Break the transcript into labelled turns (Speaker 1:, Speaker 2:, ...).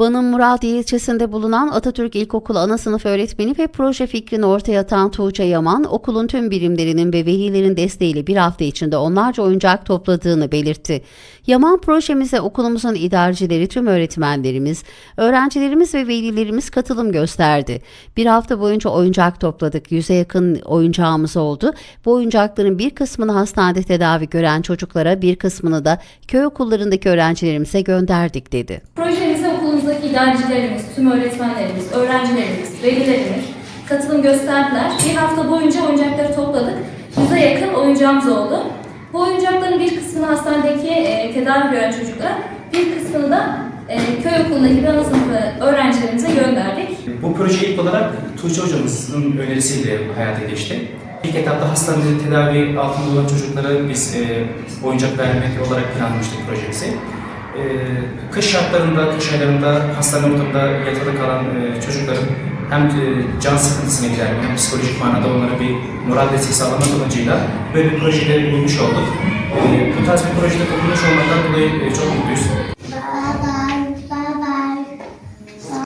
Speaker 1: Van'ın Muradiye ilçesinde bulunan Atatürk İlkokulu ana sınıf öğretmeni ve proje fikrini ortaya atan Tuğçe Yaman, okulun tüm birimlerinin ve velilerin desteğiyle bir hafta içinde onlarca oyuncak topladığını belirtti. Yaman projemize okulumuzun idarecileri, tüm öğretmenlerimiz, öğrencilerimiz ve velilerimiz katılım gösterdi. Bir hafta boyunca oyuncak topladık. Yüze yakın oyuncağımız oldu. Bu oyuncakların bir kısmını hastanede tedavi gören çocuklara, bir kısmını da köy okullarındaki öğrencilerimize gönderdik dedi.
Speaker 2: Okulumuzdaki idarecilerimiz, tüm öğretmenlerimiz, öğrencilerimiz, velilerimiz katılım gösterdiler. Bir hafta boyunca oyuncakları topladık. Yüze yakın oyuncağımız oldu. Bu oyuncakların bir kısmını hastanedeki e, tedavi gören çocuklara, bir kısmını da e, köy okulundaki ana sınıfı öğrencilerimize gönderdik.
Speaker 3: Bu proje ilk olarak Tuğçe hocamızın önerisiyle hayata geçti. İlk etapta hastanede tedavi altında olan çocuklara biz e, oyuncak vermek olarak planlamıştık projemizi. E, kış şartlarında, kış aylarında hastane ortamında yatılı kalan e, çocukların hem e, can sıkıntısını gidermek hem psikolojik manada onlara bir moral desteği sağlamak amacıyla böyle bir projede bulmuş olduk. E, bu tarz bir projede bulunmuş olmaktan dolayı e, çok mutluyuz.